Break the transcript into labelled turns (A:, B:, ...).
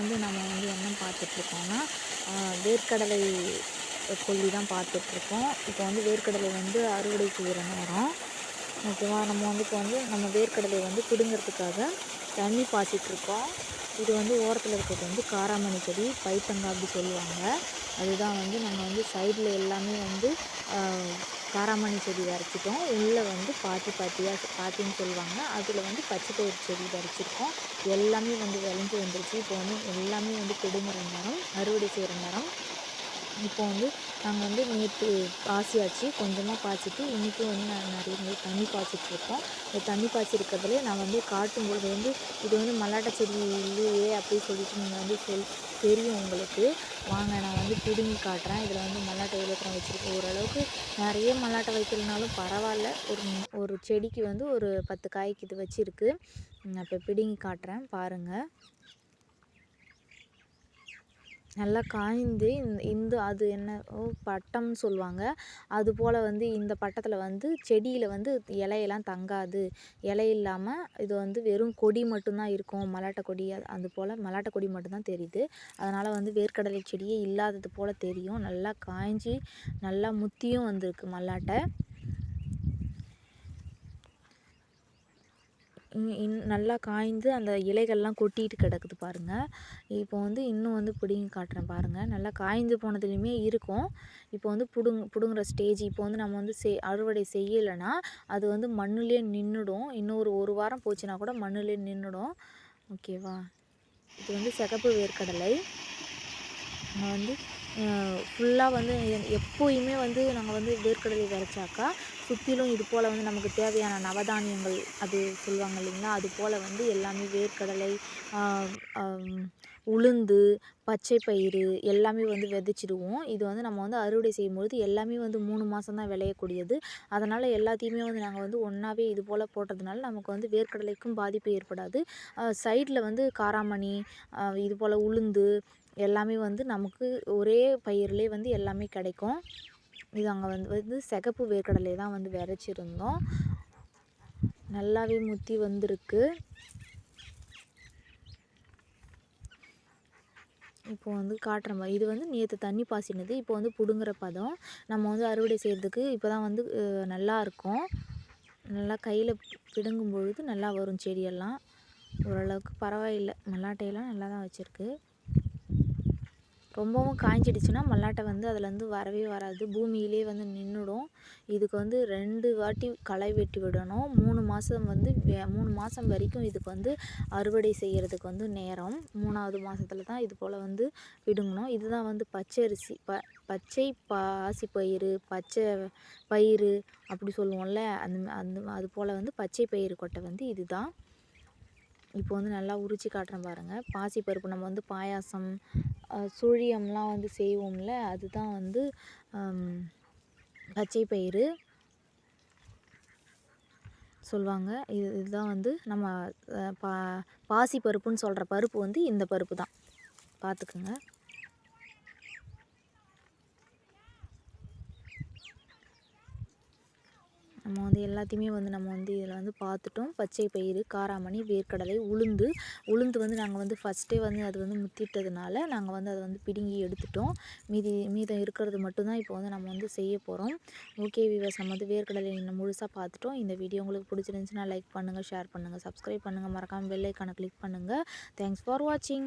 A: வந்து நம்ம வந்து என்ன பார்த்துட்ருக்கோம்னா வேர்க்கடலை கொல்லி தான் பார்த்துட்ருக்கோம். இப்போ வந்து வேர்க்கடலை வந்து அறுவடை செய்கிற நேரம். ஓகேவா? நம்ம வந்து இப்போ வந்து நம்ம வேர்க்கடலை வந்து பிடுங்கிறதுக்காக தண்ணி பாய்ச்சிட்ருக்கோம். இது வந்து ஓரத்தில் இருக்கிறது வந்து காராமணி செடி பைத்தங்கா அப்படி சொல்லுவாங்க. அதுதான் வந்து நம்ம வந்து சைடில் எல்லாமே வந்து காராமணி செடி வரைச்சிட்டோம். உள்ளே வந்து பாத்தி பாத்தியாக பாத்தின்னு சொல்லுவாங்க. அதில் வந்து பச்சை பயிர் செடி வரைச்சிருக்கோம். எல்லாமே வந்து விளைஞ்சி வந்துருச்சு. இப்போ வந்து எல்லாமே வந்து பிடுங்குற மரம் அறுவடை செய்கிற மரம் இப்போ வந்து நாங்கள் வந்து நேற்று பாசியாச்சு கொஞ்சமாக பாய்ச்சிட்டு இன்றைக்கும் வந்து நான் நிறைய வந்து தண்ணி பாய்ச்சிட்ருக்கோம். இந்த தண்ணி பாய்ச்சிருக்கிறதுலே நான் வந்து காட்டும்பொழுது வந்து இது வந்து மல்லாட்ட செடி இல்லையே அப்படி சொல்லிட்டு நீங்கள் வந்து சொல் தெரியும் உங்களுக்கு. வாங்க நான் வந்து பிடுங்கி காட்டுறேன். இதில் வந்து மல்லாட்டை எவ்வளோ வச்சுருக்கேன் ஓரளவுக்கு நிறைய மல்லாட்டை வைக்கலனாலும் பரவாயில்ல. ஒரு ஒரு செடிக்கு வந்து ஒரு பத்து காய்க்கு இது வச்சுருக்கு. நான் இப்போ பிடுங்கி காட்டுறேன். பாருங்கள் நல்லா காய்ந்து இந்த அது என்ன பட்டம்னு சொல்லுவாங்க. அது போல் வந்து இந்த பட்டத்தில் வந்து செடியில் வந்து இலையெல்லாம் தங்காது. இலை இல்லாமல் இது வந்து வெறும் கொடி மட்டும்தான் இருக்கும். மல்லாட்டை கொடி அது போல் மல்லாட்டை கொடி மட்டும்தான் தெரியுது. அதனால் வந்து வேர்க்கடலை செடியே இல்லாதது போல் தெரியும். நல்லா காய்ஞ்சி நல்லா முத்தியும் வந்திருக்கு மல்லாட்டை. நல்லா காய்ந்து அந்த இலைகள்லாம் கொட்டிட்டு கிடக்குது பாருங்கள் இப்போ வந்து இன்னும் வந்து பிடுங்கி காட்டுறேன் பாருங்கள் நல்லா காய்ந்து போனதுலேயுமே இருக்கும். இப்போ வந்து பிடுங் பிடுங்குற ஸ்டேஜ் இப்போ வந்து நம்ம வந்து செய் அறுவடை செய்யலைன்னா அது வந்து மண்ணுலேயே நின்றுடும் இன்னும் ஒரு ஒரு வாரம் போச்சுன்னா கூட மண்ணுலேயே நின்றுடும் ஓகேவா? இது வந்து சிகப்பு வேர்க்கடலை. நம்ம வந்து ஃபுல்லாக வந்து எப்போயுமே வந்து நாங்கள் வந்து வேர்க்கடலை விதைச்சாக்கா சுற்றிலும் இது போல் வந்து நமக்கு தேவையான நவதானியங்கள் அது சொல்லுவாங்க இல்லைங்களா? அது போல் வந்து எல்லாமே வேர்க்கடலை உளுந்து பச்சை பயிறு எல்லாமே வந்து விதைச்சிடுவோம். இது வந்து நம்ம வந்து அறுவடை செய்யும்பொழுது எல்லாமே வந்து மூணு மாதம் தான் விளையக்கூடியது. அதனால் எல்லாத்தையுமே வந்து நாங்கள் வந்து ஒன்றாவே இது போல் போட்டதுனால நமக்கு வந்து வேர்க்கடலைக்கும் பாதிப்பு ஏற்படாது. சைடில் வந்து காராமணி இது போல் உளுந்து எல்லாமே வந்து நமக்கு ஒரே பயிர்லேயே வந்து எல்லாமே கிடைக்கும். இது அங்கே வந்து வந்து சிகப்பு வேர்க்கடலை தான் வந்து விதைச்சிருந்தோம். நல்லாவே முத்தி வந்திருக்கு. இப்போ வந்து காட்டுற மாதிரி இது வந்து நேற்று தண்ணி பாசினது இப்போ வந்து பிடுங்குற பதம். நம்ம வந்து அறுவடை செய்கிறதுக்கு இப்போ தான் வந்து நல்லா இருக்கும். நல்லா கையில் பிடுங்கும் பொழுது நல்லா வரும் செடியெல்லாம். ஓரளவுக்கு பரவாயில்லை. மல்லாட்டையெல்லாம் நல்லா தான் வச்சுருக்கு. ரொம்பவும் காய்ஞ்சிடுச்சுன்னா மல்லாட்டை வந்து அதுலேருந்து வரவே வராது. பூமியிலே வந்து நின்றுடும் இதுக்கு வந்து ரெண்டு வாட்டி களை வெட்டி விடணும். மூணு மாதம் வந்து மூணு மாதம் வரைக்கும் இதுக்கு வந்து அறுவடை செய்கிறதுக்கு வந்து நேரம். மூணாவது மாதத்துல தான் இது போல் வந்து விடுங்கணும். இதுதான் வந்து பச்சை அரிசி ப பச்சை பாசி பயிறு பச்சை பயிறு அப்படி சொல்லுவோம்ல. அந்த அந்த அது போல் வந்து பச்சை பயிறு கொட்டை வந்து இதுதான். இப்போ வந்து நல்லா உரித்து காட்டுறேன் பாருங்கள் பாசி பருப்பு நம்ம வந்து பாயாசம் சுழியம்லாம் வந்து செய்வோம்ல அதுதான் வந்து பச்சை பயிறு சொல்லுவாங்க இது இதுதான் வந்து நம்ம பா பாசி பருப்புன்னு சொல்கிற பருப்பு வந்து இந்த பருப்பு தான். பார்த்துக்குங்க. நம்ம வந்து எல்லாத்தையுமே வந்து நம்ம வந்து இதில் வந்து பார்த்துட்டோம் பச்சை பயிறு காராமணி வேர்க்கடலை உளுந்து. உளுந்து வந்து நாங்கள் வந்து ஃபஸ்ட்டே வந்து அது வந்து முத்திட்டதுனால நாங்கள் வந்து அதை வந்து பிடுங்கி எடுத்துட்டோம். மீதி மீதம் இருக்கிறது மட்டும்தான் இப்போ வந்து நம்ம வந்து செய்ய போகிறோம் ஓகே விவஸ் நம்ம வந்து வேர்க்கடலை இன்னும் முழுசாக பார்த்துட்டோம் இந்த வீடியோ உங்களுக்கு பிடிச்சிருந்துச்சுன்னா லைக் பண்ணுங்கள் ஷேர் பண்ணுங்கள் சப்ஸ்கிரைப் பண்ணுங்கள் மறக்காமல் பெல்லைக்கான கிளிக் பண்ணுங்கள் தேங்க்ஸ் ஃபார் வாட்சிங்